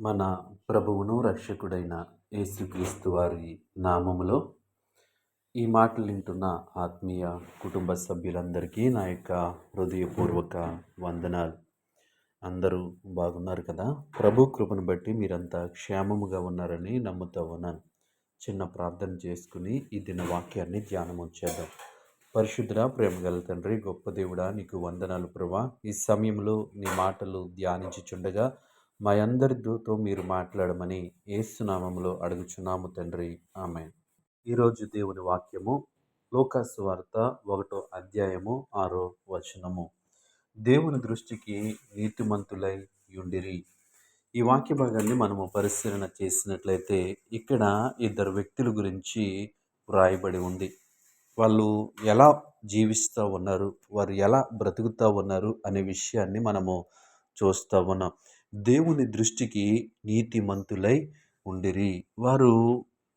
మన ప్రభువును రక్షకుడైన యేసుక్రీస్తు వారి నామములో ఈ మాటలు వింటున్న ఆత్మీయ కుటుంబ సభ్యులందరికీ నా యొక్క హృదయపూర్వక వందనాలు. అందరూ బాగున్నారు కదా? ప్రభు కృపను బట్టి మీరంతా క్షేమముగా ఉన్నారని నమ్ముతా ఉన్నాను. చిన్న ప్రార్థన చేసుకుని ఈ దిన వాక్యాన్ని ధ్యానం చేద్దాం. పరిశుద్ధ ప్రేమగల తండ్రి గొప్ప దేవుడా నీకు వందనాలు ప్రభా. ఈ సమయంలో నీ మాటలు ధ్యానించుచుండగా మా అందరితో మీరు మాట్లాడమని ఏసునామంలో అడుగుచున్నాము తండ్రి. ఆమె ఈరోజు దేవుని వాక్యము లోకాసు వార్త ఒకటో అధ్యాయము ఆరో వచనము. దేవుని దృష్టికి నీతిమంతులై యుండిరి ఈ వాక్య భాగాన్ని మనము పరిశీలన చేసినట్లయితే ఇక్కడ ఇద్దరు వ్యక్తుల గురించి వ్రాయబడి ఉంది. వాళ్ళు ఎలా జీవిస్తూ ఉన్నారు వారు ఎలా బ్రతుకుతూ ఉన్నారు అనే విషయాన్ని మనము చూస్తూ ఉన్నాం. దేవుని దృష్టికి నీతిమంతులై ఉండిరి. వారు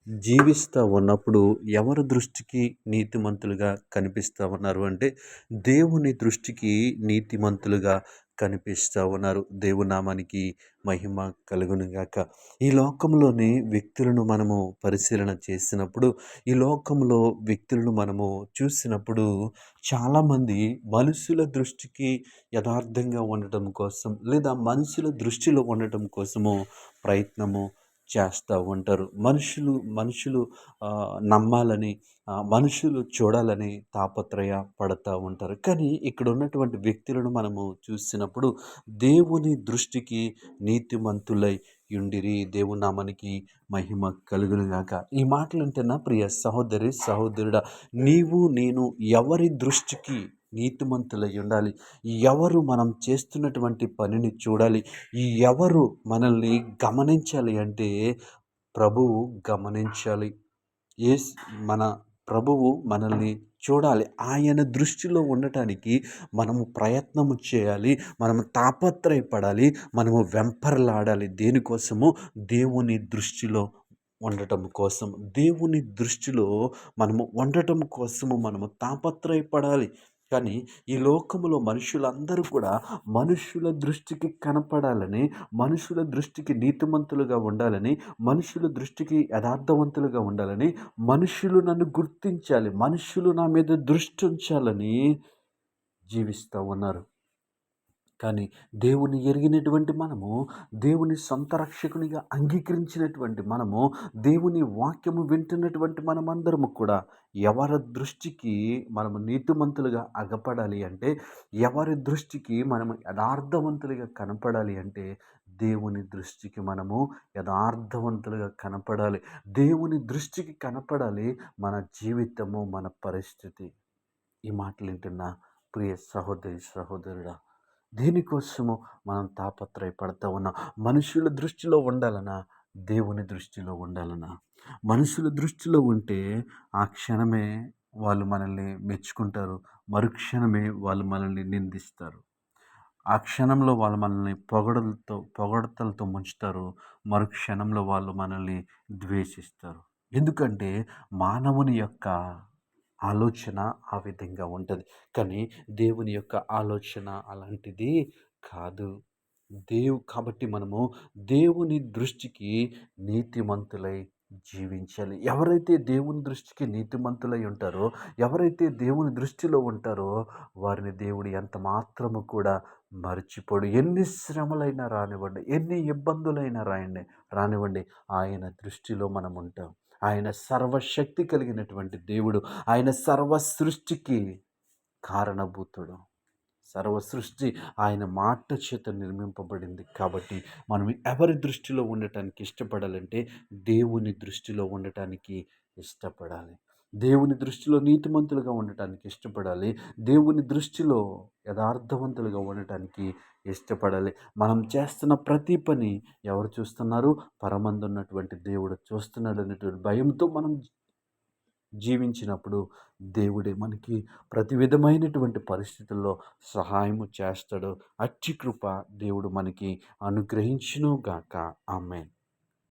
జీవిస్తూ ఉన్నప్పుడు ఎవరి దృష్టికి నీతిమంతులుగా కనిపిస్తూ ఉన్నారు అంటే దేవుని దృష్టికి నీతిమంతులుగా కనిపిస్తూ ఉన్నారు. దేవునామానికి మహిమ కలుగునుగాక. ఈ లోకంలోని వ్యక్తులను మనము పరిశీలన చేసినప్పుడు ఈ లోకంలో వ్యక్తులను మనము చూసినప్పుడు చాలామంది మనుషుల దృష్టికి యథార్థంగా ఉండటం కోసం లేదా మనుషుల దృష్టిలో ఉండటం కోసము ప్రయత్నము చేస్తూ ఉంటారు. మనుషులు మనుషులు నమ్మాలని మనుషులు చూడాలని తాపత్రయ పడుతూ ఉంటారు. కానీ ఇక్కడ ఉన్నటువంటి వ్యక్తులను మనము చూసినప్పుడు దేవుని దృష్టికి నీతిమంతులై యుండిరి దేవునామానికి మహిమ కలుగునుగాక ఈ మాటలు అంటేనా ప్రియ సహోదరి సహోదరుడా నీవు నేను ఎవరి దృష్టికి నీతిమంతులై ఉండాలి. ఎవరు మనం చేస్తున్నటువంటి పనిని చూడాలి. ఎవరు మనల్ని గమనించాలి అంటే ప్రభువు గమనించాలి. ఏ మన ప్రభువు మనల్ని చూడాలి. ఆయన దృష్టిలో ఉండటానికి మనము ప్రయత్నము చేయాలి. మనము తాపత్రయపడాలి. మనము వెంపర్లాడాలి. దేనికోసము? దేవుని దృష్టిలో ఉండటం కోసం. దేవుని దృష్టిలో మనము ఉండటం కోసము మనము తాపత్రయపడాలి. కానీ ఈ లోకములో మనుషులందరూ కూడా మనుషుల దృష్టికి కనపడాలని మనుషుల దృష్టికి నీతిమంతులుగా ఉండాలని మనుషుల దృష్టికి యథార్థవంతులుగా ఉండాలని మనుషులు నన్ను గుర్తించాలి మనుషులు నా మీద దృష్టి ఉంచాలని జీవిస్తూ ఉన్నారు. కానీ దేవుని ఎరిగినటువంటి మనము దేవుని సొంత రక్షకునిగా అంగీకరించినటువంటి మనము దేవుని వాక్యము వింటున్నటువంటి మనమందరము కూడా ఎవరి దృష్టికి మనము నీతిమంతులుగా అగపడాలి అంటే ఎవరి దృష్టికి మనము యథార్థవంతులుగా కనపడాలి అంటే దేవుని దృష్టికి మనము యథార్థవంతులుగా కనపడాలి. దేవుని దృష్టికి కనపడాలి మన జీవితము మన పరిస్థితి. ఈ మాటలు వింటున్న ప్రియ సహోదరి సహోదరుడా దేనికోసము మనం తాపత్రయపడతా ఉన్నాం? మనుషుల దృష్టిలో ఉండాలనా? దేవుని దృష్టిలో ఉండాలనా? మనుషుల దృష్టిలో ఉంటే ఆ క్షణమే వాళ్ళు మనల్ని మెచ్చుకుంటారు. మరుక్షణమే వాళ్ళు మనల్ని నిందిస్తారు. ఆ క్షణంలో వాళ్ళు మనల్ని పొగడలతో పొగడతలతో ముంచుతారు. మరుక్షణంలో వాళ్ళు మనల్ని ద్వేషిస్తారు. ఎందుకంటే మానవుని యొక్క ఆలోచన ఆ విధంగా ఉంటుంది. కానీ దేవుని యొక్క ఆలోచన అలాంటిది కాదు. దేవు కాబట్టి మనము దేవుని దృష్టికి నీతిమంతులై జీవించాలి. ఎవరైతే దేవుని దృష్టికి నీతిమంతులై ఉంటారో ఎవరైతే దేవుని దృష్టిలో ఉంటారో వారిని దేవుడు ఎంత మాత్రము కూడా మర్చిపోడు. ఎన్ని శ్రమలైనా రానివ్వండి ఎన్ని ఇబ్బందులైనా రాయండి రానివ్వండి. ఆయన దృష్టిలో మనం ఉంటాం. ఆయన సర్వశక్తి కలిగినటువంటి దేవుడు. ఆయన సర్వ సృష్టికి కారణభూతుడు. సర్వ సృష్టి ఆయన మాట చేత నిర్మింపబడింది కాబట్టి మనం ఎవరి దృష్టిలో ఉండటానికి ఇష్టపడాలంటే దేవుని దృష్టిలో ఉండటానికి ఇష్టపడాలి. దేవుని దృష్టిలో నీతిమంతులుగా ఉండటానికి ఇష్టపడాలి. దేవుని దృష్టిలో యథార్థవంతులుగా ఉండటానికి ఇష్టపడాలి. మనం చేస్తున్న ప్రతి పని ఎవరు చూస్తున్నారు? పరమందున్నటువంటి దేవుడు చూస్తున్నాడు అనేటువంటి భయంతో మనం జీవించినప్పుడు దేవుడే మనకి ప్రతి విధమైనటువంటి పరిస్థితుల్లో సహాయము చేస్తాడు. అచ్చి కృప దేవుడు మనకి అనుగ్రహించునుగాక. ఆమెన్.